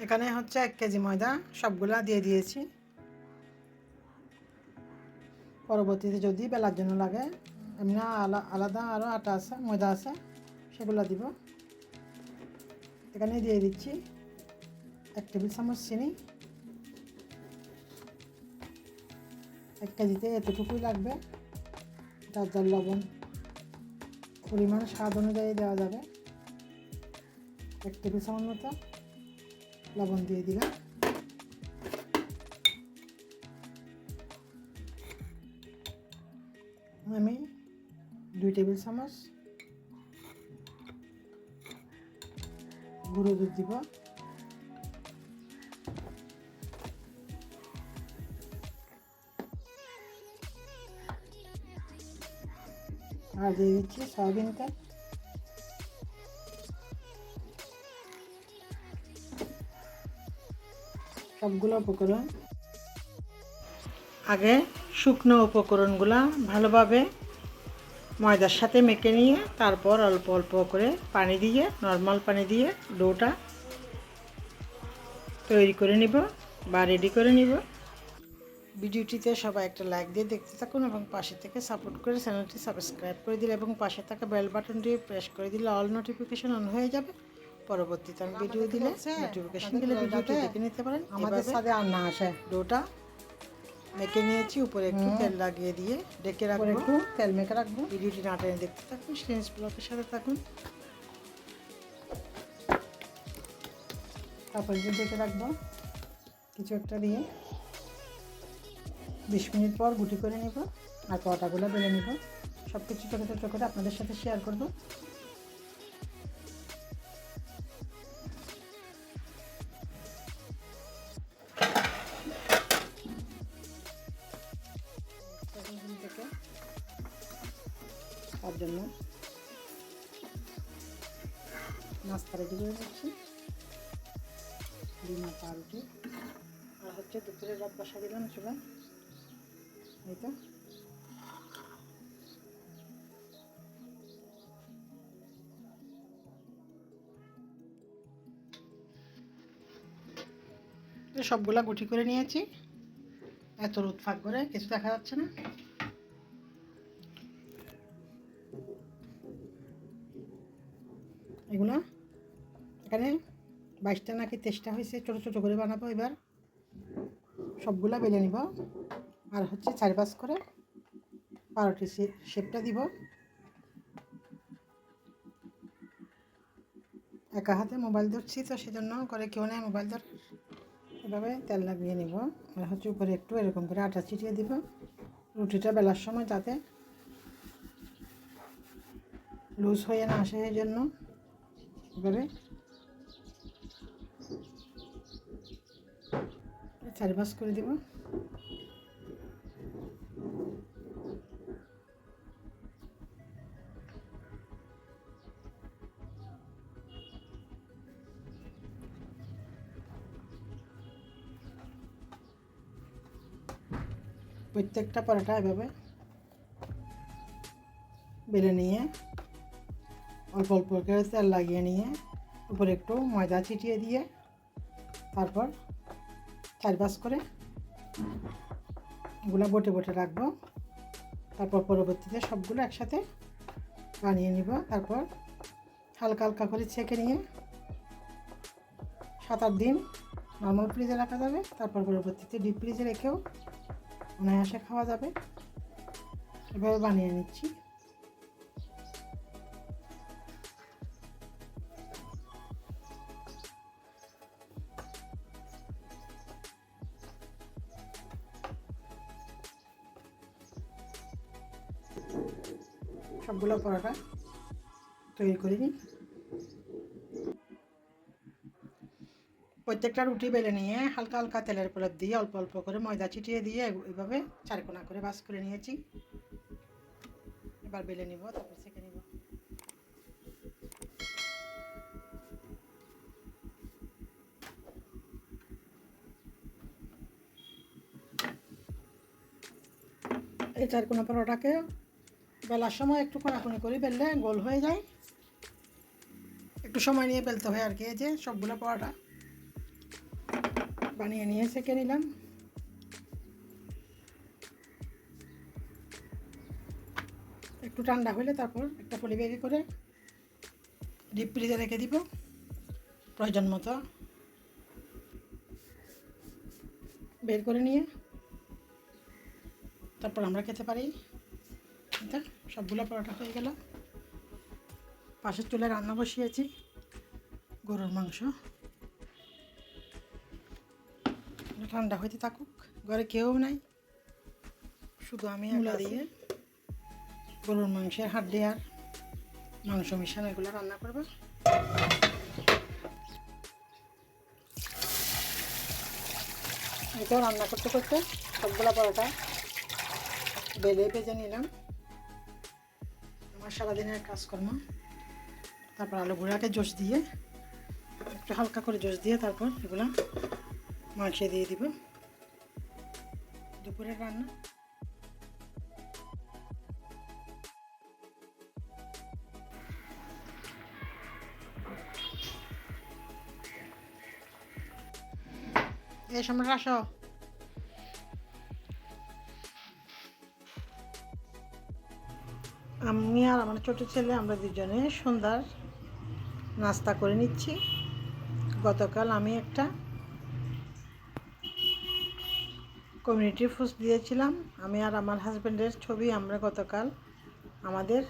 এখানে হচ্ছে এক কেজি ময়দা সবগুলা দিয়ে দিয়েছি। পরবর্তীতে যদি বেলার জন্য লাগে, এমনি আলা- আলাদা আরও আটা আছে, ময়দা আছে, সেগুলো দিব। এখানে দিয়ে দিচ্ছি এক টেবিল চামচ চিনি। এক কেজিতে এতটুকুই লাগবে। যার লবণ পরিমাণ স্বাদ অনুযায়ী দেওয়া যাবে। এক টেবিল চামচ মতো। লবণ দিয়ে দিলাম। আমি দুই টেবিল চামচ গুঁড়ো দুধ দিব। আর দিয়ে দিচ্ছি সয়াবিন তেল। সবগুলো উপকরণ। আগে শুকনো উপকরণগুলো ভালোভাবে ময়দার সাথে মেখে নিয়ে তারপর অল্প অল্প করে পানি দিয়ে নর্মাল পানি দিয়ে ডোটা তৈরি করে নিব বা রেডি করে নিব। ভিডিওটিতে সবাই একটা লাইক দিয়ে দেখতে থাকুন এবং পাশে থেকে সাপোর্ট করে চ্যানেলটি সাবস্ক্রাইব করে দিলে এবং পাশে থাকা বেল বাটনটি প্রেস করে দিলে অল নোটিফিকেশন অন হয়ে যাবে। পরবর্তীতে আমি ভিডিও দিলে নোটিফিকেশন দিলে ভিডিওটি দেখে নিতে পারেন। আমাদের সাথে আর না আসে। ডোটা মেখে নিয়েছি উপরে একটু তেল লাগিয়ে দিয়ে ডেকে রাখব। একটু তেল মেখে রাখব। ভিডিওটি না টেনে দেখতে থাকুন স্টেন্স ব্লকের সাথে থাকুন। তারপর যে ডেকে রাখব। কিছু একটা দিয়ে বিশ মিনিট পর গুটি করে নিব আর পরোটাগুলো বেলে নিব। সব কিছু ছোটো করে আপনাদের সাথে শেয়ার করব। জন্য। নাস্তা রেডি করে নিচ্ছি। ডিমা পাউরুটি। আর হচ্ছে দুপুরের রাত বসা দিলাম চুলা এই তো সবগুলা গুটি করে নিয়েছি। এত রোদ ফাঁক করে কিছু দেখা যাচ্ছে না। এগুলো? এখানে বাইশটা নাকি তেইশটা হয়েছে, ছোটো ছোটো করে বানাবো এবার। সবগুলা বেলে নিব। আর হচ্ছে চার পাঁচ করে পাউরুটি শেপটা দিব। একা হাতে মোবাইল ধরছি, তো সেজন্য করে কেউ নেয় মোবাইল ধর, এভাবে তেল লাগিয়ে নিব। আর হচ্ছে উপরে একটু এরকম করে আটা ছিটিয়ে দিব। রুটিটা বেলার সময় যাতে লুজ হয়ে না আসে এই জন্য। এবারে চার পাঁচ করে দিব। প্রত্যেকটা পরোটা এভাবে বেলে নিয়ে অল্প অল্প করে তেল লাগিয়ে নিয়ে উপরে একটু ময়দা ছিটিয়ে দিয়ে তারপর চার পাঁচ করে এগুলো বটে বটে রাখব। তারপর পরবর্তীতে সবগুলো একসাথে বানিয়ে নিব। তারপর হালকা হালকা করে ছেঁকে নিয়ে সাত আট দিন নর্মাল ফ্রিজে রাখা যাবে। তারপর পরবর্তীতে ডিপ ফ্রিজে রেখেও অনায়াসে খাওয়া যাবে। এভাবে বানিয়ে নিচ্ছি। সবগুলো পরোটা তৈরি করে নিই। প্রত্যেকটা রুটি বেলে নিয়ে হালকা হালকা তেলের প্রলেপ দিয়ে অল্প অল্প করে ময়দা ছিটিয়ে দিয়ে এভাবে চারকোনা করে বাস করে নিয়েছি। এবার বেলে নিব, তারপর সেঁকে নিব। এই চারকোনা পরোটাকে বেলার সময় একটু কোনাকুনি করে বেললে গোল হয়ে যায়। একটু সময় নিয়ে বেলতে হয় আর কি, এই যে সবগুলো পরোটা বানিয়ে নিয়ে সেঁকে নিলাম। একটু ঠান্ডা হলে তারপর একটা পলি ব্যাগে করে ডিপ ফ্রিজে রেখে দিব, প্রয়োজন মতো। বের করে নিয়ে তারপর আমরা খেতে পারি। সবগুলো পরোটা হয়ে গেল। পাশের চুলায় রান্না বসিয়েছি গরুর মাংস। ঠান্ডা হইতে থাকুক ঘরে কেউ নাই। শুধু আমি মূলা দিয়ে। গরুর মাংসের হাড্ডি আর মাংস মিশানো এগুলো রান্না করব। এটাও রান্না করতে করতে সবগুলা পরোটা বেলে ভেজে নিলাম। সারাদিনের কাজকর্ম। তারপর আলু গুঁড়াকে জোশ দিয়ে, একটু হালকা করে জোশ দিয়ে তারপর এগুলো মাংসে দিয়ে দিব। দুপুরের রান্না। এই সময় আসো। আমি আর আমার ছোটো ছেলে, আমরা দুজনে সন্ধ্যার নাস্তা করে নিচ্ছি। গতকাল আমি একটা কমিউনিটি পোস্ট দিয়েছিলাম। আমি আর আমার হাজব্যান্ডের ছবি, আমরা গতকাল আমাদের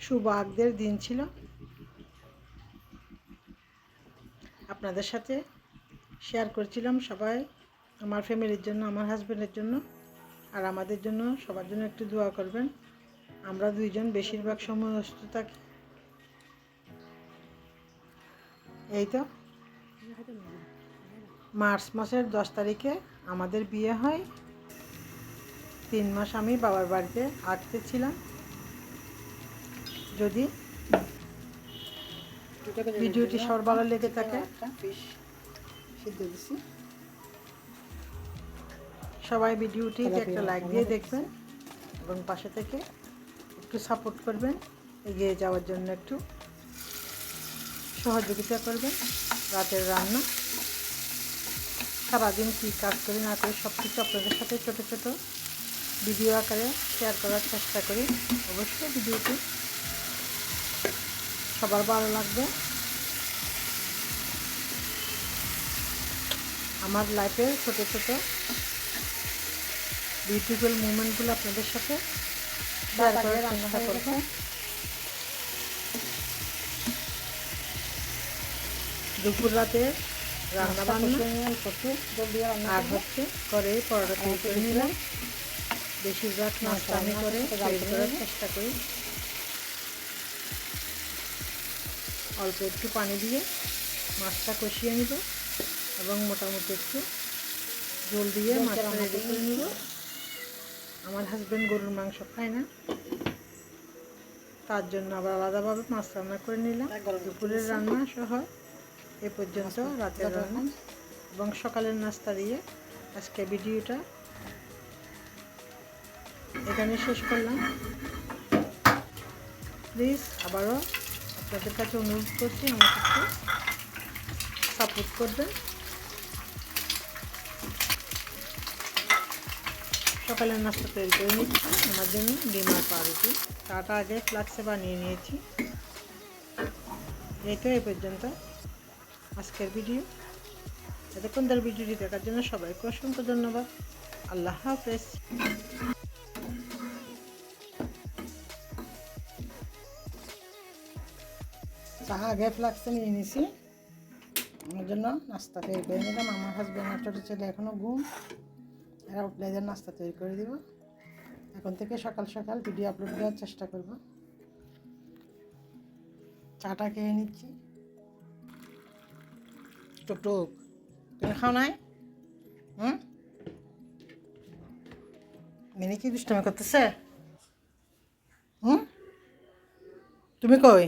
শুভ আগদের দিন ছিল। আপনাদের সাথে শেয়ার করছিলাম সবাই, আমার ফ্যামিলির জন্য, আমার হাজব্যান্ডের জন্য। আর আমাদের জন্য সবার জন্য একটু দোয়া করবেন। আমরা দুইজন বেশিরভাগ সময় অসুস্থ থাকি। এই তো। মার্চ মাসের দশ তারিখে আমাদের বিয়ে হয়। তিন মাস আমি বাবার বাড়িতে আটকে ছিলাম। যদি ভিডিওটি সবার ভালো লেগে থাকে। সিদ্ধ সবাই ভিডিওটি একটা লাইক দিয়ে দেখবেন এবং পাশে থেকে একটু সাপোর্ট করবেন এগিয়ে যাওয়ার জন্য একটু সহযোগিতা করবেন। রাতের রান্না সারাদিন কী কাজ করি না করি সব কিছু আপনাদের সাথে ছোটো ছোটো ভিডিও আকারে শেয়ার করার চেষ্টা করি। অবশ্যই ভিডিওটি সবার ভালো লাগবে। আমার লাইফের ছোটো ছোটো বিউটিফুল মুমেন্টগুলো আপনাদের সাথে শেয়ার করার চেষ্টা করব। দুপুর রাতে রান্না বান্না আর হচ্ছে করে পরোটা তৈরি করে নিলাম। বেশিরভাগ নাস্তা আমি করে তৈরি করার চেষ্টা করি। অল্প একটু পানি দিয়ে মাছটা কষিয়ে নিব এবং মোটামুটি একটু জল দিয়ে মাছটা রেডি করে নিব। আমার হাজব্যান্ড গরুর মাংস খায় না। তার জন্য আবার আলাদাভাবে মাছ রান্না করে নিলাম। দুপুরের রান্না সহ এ পর্যন্ত রাতের রান্না। এবং সকালের নাস্তা দিয়ে আজকে ভিডিওটা এখানে শেষ করলাম। প্লিজ আবারও আপনাদের কাছে অনুরোধ করছি একটু সাপোর্ট করবেন। সকালের নাস্তা তৈরি করে নিচ্ছি। আমার জন্য ডিম আর পাউরুটি। চাটা আগে ফ্লাক্সে বানিয়ে নিয়েছি। এই তো এই পর্যন্ত আজকের ভিডিও। এতক্ষণ ধরে ভিডিওটি দেখার জন্য সবাইকে অসংখ্য ধন্যবাদ। আল্লাহ হাফেজ। চাহা আগে ফ্লাক্সে নিয়ে নিছি। আমার জন্য নাস্তা তৈরি করে নিলাম। আমার হাজব্যান্ড ছোটো ছেলে এখনও ঘুম। এরা নাস্তা তৈরি করে দিব। এখন থেকে সকাল সকাল ভিডিও আপলোড দেওয়ার চেষ্টা করব। চাটা খেয়ে নিচ্ছি। টুকটুক তুমি খাও নাই? হুম? মিনি কি দুষ্টমি করতেছে? হুম? তুমি কই?